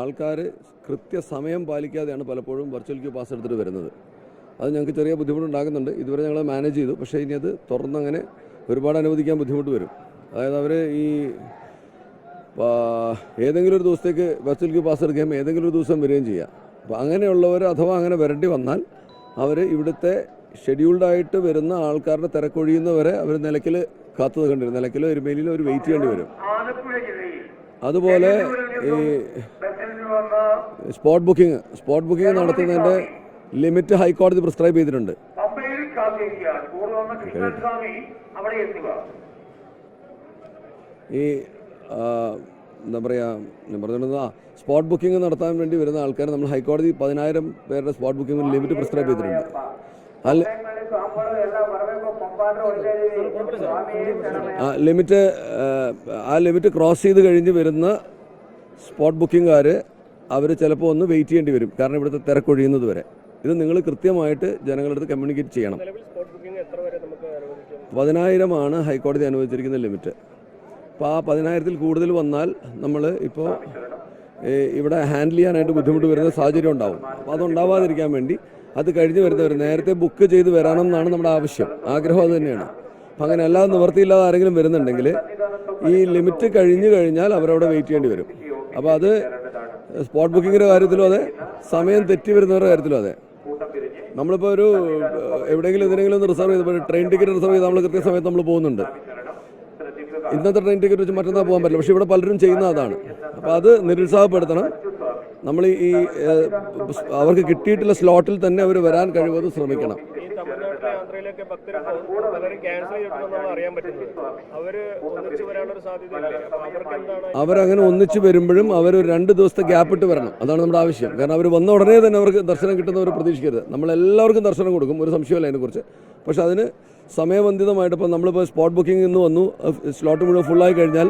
ആൾക്കാർ കൃത്യസമയം പാലിക്കാതെയാണ് പലപ്പോഴും virtual queue pass എടുത്തിട്ട് വരുന്നത്. അത് ഞങ്ങൾക്ക് ചെറിയ ബുദ്ധിമുട്ടുണ്ടാകുന്നുണ്ട് ഇതുവരെ ഞങ്ങൾ മാനേജ് ചെയ്തു. പക്ഷേ ഇനി അത് തുറന്നങ്ങനെ ഒരുപാട് അനുവദിക്കാൻ ബുദ്ധിമുട്ട് വരും. അതായത് അവർ ഈ ഏതെങ്കിലും ഒരു ദിവസത്തേക്ക് വെർച്വൽ ക്യൂ പാസ് എടുക്കുകയും ഏതെങ്കിലും ഒരു ദിവസം വരികയും ചെയ്യാം. അപ്പോൾ അങ്ങനെയുള്ളവർ അഥവാ അങ്ങനെ വരേണ്ടി വന്നാൽ അവർ ഇവിടുത്തെ ഷെഡ്യൂൾഡായിട്ട് വരുന്ന ആൾക്കാരുടെ തിരക്കൊഴിയുന്നവരെ അവർ നിലയ്ക്കിൽ കാത്തു നിൽക്കേണ്ടി ഒരു എരുമേലിയിലോ അവർ വെയിറ്റ് ചെയ്യേണ്ടി വരും. അതുപോലെ ഈ സ്പോട്ട് ബുക്കിംഗ് സ്പോട്ട് ബുക്കിംഗ് നടത്തുന്നതിന്റെ ലിമിറ്റ് ഹൈക്കോടതി പ്രിസ്ക്രൈബ് ചെയ്തിട്ടുണ്ട്. ഈ എന്താ പറയുക ഞാൻ പറഞ്ഞിരുന്നത് ആ സ്പോട്ട് ബുക്കിംഗ് നടത്താൻ വേണ്ടി വരുന്ന ആൾക്കാർ നമ്മൾ ഹൈക്കോടതി പതിനായിരം പേരുടെ സ്പോട്ട് ബുക്കിംഗ് ലിമിറ്റ് പ്രിസ്ക്രൈബ് ചെയ്തിട്ടുണ്ട്. അല്ല. ലിമിറ്റ് ആ ലിമിറ്റ് ക്രോസ് ചെയ്ത് കഴിഞ്ഞ് വരുന്ന സ്പോട്ട് ബുക്കിംഗുകാർ അവർ ചിലപ്പോൾ ഒന്ന് വെയിറ്റ് ചെയ്യേണ്ടി വരും. കാരണം ഇവിടുത്തെ തിരക്കൊഴിയുന്നത് വരെ. ഇത് നിങ്ങൾ കൃത്യമായിട്ട് ജനങ്ങളുടെ അടുത്ത് കമ്മ്യൂണിക്കേറ്റ് ചെയ്യണം. പതിനായിരമാണ് ഹൈക്കോടതി അനുവദിച്ചിരിക്കുന്ന ലിമിറ്റ് അപ്പോൾ ആ പതിനായിരത്തിൽ കൂടുതൽ വന്നാൽ നമ്മൾ ഇപ്പോൾ ഇവിടെ ഹാൻഡിൽ ചെയ്യാനായിട്ട് ബുദ്ധിമുട്ട് വരുന്ന സാഹചര്യം ഉണ്ടാവും. അപ്പോൾ അതുണ്ടാവാതിരിക്കാൻ വേണ്ടി അത് കഴിഞ്ഞ് വരുന്നവർ നേരത്തെ ബുക്ക് ചെയ്ത് വരണം എന്നാണ് നമ്മുടെ ആവശ്യം. ആഗ്രഹം അത് തന്നെയാണ്. അപ്പം അങ്ങനെ അല്ലാതെ നിവർത്തിയില്ലാതെ ആരെങ്കിലും വരുന്നുണ്ടെങ്കിൽ ഈ ലിമിറ്റ് കഴിഞ്ഞ് കഴിഞ്ഞാൽ അവരവിടെ വെയിറ്റ് ചെയ്യേണ്ടി വരും. അപ്പോൾ അത് സ്പോട്ട് ബുക്കിങ്ങിന്റെ കാര്യത്തിലും അതെ. സമയം തെറ്റി വരുന്നവരുടെ കാര്യത്തിലും അതെ. നമ്മളിപ്പോൾ ഒരു എവിടെയെങ്കിലും എന്തിനെങ്കിലും ഒന്ന് റിസർവ് ചെയ്തപ്പോൾ ട്രെയിൻ ടിക്കറ്റ് റിസർവ് ചെയ്ത് നമ്മൾ കൃത്യസമയത്ത് നമ്മൾ പോകുന്നുണ്ട്. ഇന്നത്തെ ട്രെയിൻ ടിക്കറ്റ് വെച്ച് മറ്റന്നാൾ പോകാൻ പറ്റില്ല. പക്ഷേ ഇവിടെ പലരും ചെയ്യുന്ന അതാണ്. അപ്പോൾ അത് നിരുത്സാഹപ്പെടുത്തണം. നമ്മൾ ഈ അവർക്ക് കിട്ടിയിട്ടുള്ള സ്ലോട്ടിൽ തന്നെ അവർ വരാൻ കഴിവതും ശ്രമിക്കണം. ആന്ധ്രയിലൊക്കെ ഭക്തർ പലരും ക്യാൻസൽ ചെയ്തിട്ടുണ്ടെന്നാണ് അറിയാൻ പറ്റുന്നത്. അവർ ഒന്നിച്ചു വരാനുള്ള സാധ്യതയില്ലേ. അപ്പൊ അവർക്ക് എന്താണ് അവരങ്ങനെ ഒന്നിച്ചു വരുമ്പോഴും അവർ ഒരു രണ്ട് ദിവസത്തെ ഗ്യാപ്പ് ഇട്ട് വരണം. അതാണ് നമ്മുടെ ആവശ്യം. കാരണം അവർ വന്ന ഉടനെ തന്നെ അവർക്ക് ദർശനം കിട്ടുന്നവർ പ്രതീക്ഷിക്കരുത്. നമ്മളെല്ലാവർക്കും ദർശനം കൊടുക്കും. ഒരു സംശയമല്ല അതിനെക്കുറിച്ച്. പക്ഷെ അതിന് സമയബന്ധിതമായിട്ട് ഇപ്പം നമ്മളിപ്പോൾ സ്പോട്ട് ബുക്കിംഗ് ഇന്ന് വന്നു. സ്ലോട്ട് മുഴുവൻ ഫുള്ളായി കഴിഞ്ഞാൽ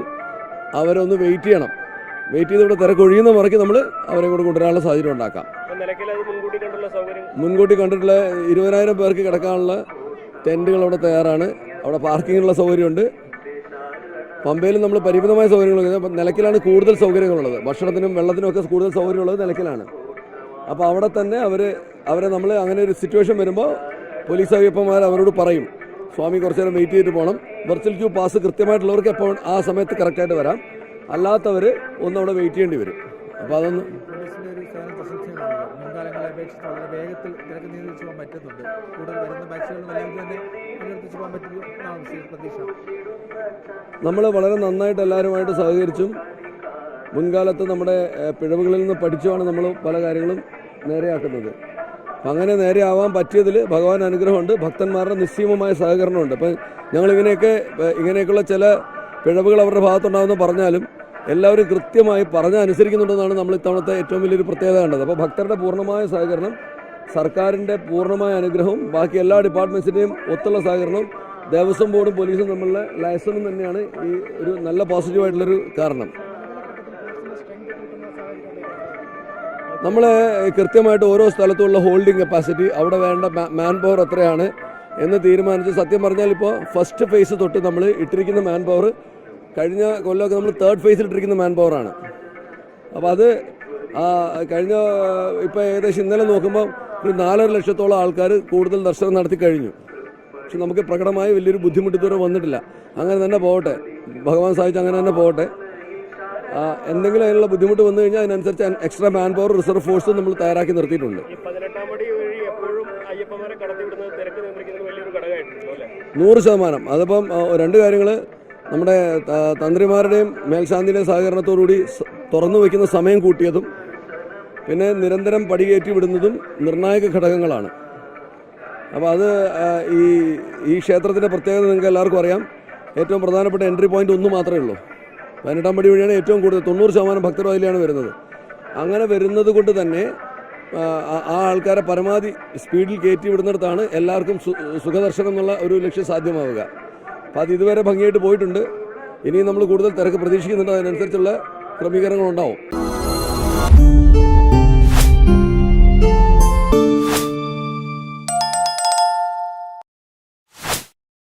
അവരൊന്ന് വെയിറ്റ് ചെയ്യണം. വെയിറ്റ് ചെയ്ത് ഇവിടെ തിരക്കൊഴിയുന്ന മുറയ്ക്ക് നമ്മൾ അവരെ കൂടെ കൊണ്ടുവരാനുള്ള സാഹചര്യം ഉണ്ടാക്കാം. മുൻകൂട്ടി കണ്ടിട്ടുള്ള ഇരുപതിനായിരം പേർക്ക് കിടക്കാനുള്ള ടെന്റുകൾ അവിടെ തയ്യാറാണ്. അവിടെ പാർക്കിങ്ങിനുള്ള സൗകര്യമുണ്ട്. പമ്പയിൽ നമ്മൾ പരിമിതമായ സൗകര്യങ്ങൾ അപ്പം നിലയ്ക്കലാണ് കൂടുതൽ സൗകര്യങ്ങളുള്ളത്. ഭക്ഷണത്തിനും വെള്ളത്തിനും ഒക്കെ കൂടുതൽ സൗകര്യമുള്ളത് നിലയ്ക്കലാണ്. അപ്പോൾ അവിടെ തന്നെ അവർ അവരെ നമ്മൾ അങ്ങനെ ഒരു സിറ്റുവേഷൻ വരുമ്പോൾ പോലീസ് അയ്യപ്പന്മാർ അവരോട് പറയും. സ്വാമി കുറച്ച് നേരം വെയിറ്റ് ചെയ്തിട്ട് പോകണം വെർച്വൽ ക്യൂ പാസ് കൃത്യമായിട്ടുള്ളവർക്ക് എപ്പോൾ ആ സമയത്ത് കറക്റ്റായിട്ട് വരാം. അല്ലാത്തവർ ഒന്നും അവിടെ വെയിറ്റ് ചെയ്യേണ്ടി വരും. അപ്പോൾ അതൊന്ന് മുൻകാലങ്ങളെ അപേക്ഷിച്ച് വളരെ വേഗത്തിൽ തിരക്ക് നിയന്ത്രിച്ചു പോകാൻ പറ്റുന്നുണ്ട്. കൂടുതൽ വരുന്ന ബാച്ചുകൾ അല്ലെങ്കിൽ തന്നെ നിയന്ത്രിച്ചു പോകാൻ പറ്റുന്നതാണ് പ്രതീക്ഷ. നമ്മൾ വളരെ നന്നായിട്ട് എല്ലാവരുമായിട്ട് സഹകരിച്ചും മുൻകാലത്ത് നമ്മുടെ പിഴവുകളിൽ നിന്ന് പഠിച്ചുമാണ് നമ്മൾ പല കാര്യങ്ങളും നേരെയാക്കുന്നത്. അപ്പം അങ്ങനെ നേരെയാവാൻ പറ്റിയതിൽ ഭഗവാൻ അനുഗ്രഹമുണ്ട് ഭക്തന്മാരുടെ നിസ്സീമമായ സഹകരണമുണ്ട്. അപ്പം ഞങ്ങൾ ഇങ്ങനെയൊക്കെ ഏഹ്, ഇങ്ങനെയൊക്കെയുള്ള ചില പിഴവുകൾ അവരുടെ ഭാഗത്തുണ്ടാകുമെന്ന് പറഞ്ഞാലും എല്ലാവരും കൃത്യമായി പറഞ്ഞ അനുസരിക്കുന്നുണ്ടെന്നാണ് നമ്മൾ ഇത്തവണത്തെ ഏറ്റവും വലിയൊരു പ്രത്യേകത കണ്ടത്. അപ്പോൾ ഭക്തരുടെ പൂർണമായ സഹകരണം സർക്കാരിന്റെ പൂർണമായ അനുഗ്രഹവും ബാക്കി എല്ലാ ഡിപ്പാർട്ട്മെന്റ്സിന്റെയും ഒത്തുള്ള സഹകരണവും ദേവസ്വം ബോർഡും പോലീസും തമ്മിലുള്ള ലൈസണും തന്നെയാണ് ഈ ഒരു നല്ല പോസിറ്റീവായിട്ടുള്ളൊരു കാരണം. നമ്മൾ കൃത്യമായിട്ട് ഓരോ സ്ഥലത്തുള്ള ഹോൾഡിംഗ് കപ്പാസിറ്റി അവിടെ വേണ്ട മാൻ പവർ എത്രയാണ് എന്ന് തീരുമാനിച്ച് സത്യം പറഞ്ഞാൽ ഇപ്പോൾ ഫസ്റ്റ് ഫേസ് തൊട്ട് നമ്മൾ ഇട്ടിരിക്കുന്ന മാൻ പവർ കഴിഞ്ഞ കൊല്ലമൊക്കെ നമ്മൾ തേർഡ് ഫേസിൽ ഇട്ടിരിക്കുന്ന മാൻ പവറാണ് അപ്പോൾ അത് കഴിഞ്ഞ ഇപ്പോൾ ഏകദേശം ഇന്നലെ നോക്കുമ്പോൾ ഒരു നാലര ലക്ഷത്തോളം ആൾക്കാർ കൂടുതൽ ദർശനം നടത്തി കഴിഞ്ഞു. പക്ഷെ നമുക്ക് പ്രകടമായി വലിയൊരു ബുദ്ധിമുട്ട് ഇതുവരെ വന്നിട്ടില്ല. അങ്ങനെ തന്നെ പോകട്ടെ. ഭഗവാൻ സാധിച്ച് അങ്ങനെ തന്നെ പോകട്ടെ. എന്തെങ്കിലും അതിനുള്ള ബുദ്ധിമുട്ട് വന്നു കഴിഞ്ഞാൽ അതിനനുസരിച്ച് extra man power reserve force നമ്മൾ തയ്യാറാക്കി നിർത്തിയിട്ടുണ്ട്. നൂറ് ശതമാനം. അതിപ്പം രണ്ട് കാര്യങ്ങൾ നമ്മുടെ തന്ത്രിമാരുടെയും മേൽശാന്തിയുടെയും സഹകരണത്തോടുകൂടി തുറന്നു വയ്ക്കുന്ന സമയം കൂട്ടിയതും പിന്നെ നിരന്തരം പടികയറ്റി വിടുന്നതും നിർണായക ഘടകങ്ങളാണ്. അപ്പോൾ അത് ഈ ഈ ക്ഷേത്രത്തിന്റെ പ്രത്യേകത നിങ്ങൾക്ക് എല്ലാവർക്കും അറിയാം. ഏറ്റവും പ്രധാനപ്പെട്ട എൻട്രി പോയിന്റ് ഒന്ന് മാത്രമേ ഉള്ളൂ. പതിനെട്ടാം പടി വഴിയാണ് ഏറ്റവും കൂടുതൽ തൊണ്ണൂറ് ശതമാനം ഭക്തർ അതിലാണ് വരുന്നത്. അങ്ങനെ വരുന്നത് കൊണ്ട് തന്നെ ആ, ആൾക്കാരെ പരമാവധി സ്പീഡിൽ കയറ്റി വിടുന്നിടത്താണ് എല്ലാവർക്കും സുഖദർശനം എന്നുള്ള ഒരു ലക്ഷ്യം സാധ്യമാവുക. അപ്പം അത് ഇതുവരെ ഭംഗിയായിട്ട് പോയിട്ടുണ്ട്. ഇനിയും നമ്മൾ കൂടുതൽ തിരക്ക് പ്രതീക്ഷിക്കുന്നുണ്ട്. അതിനനുസരിച്ചുള്ള ക്രമീകരണങ്ങളുണ്ടാവും.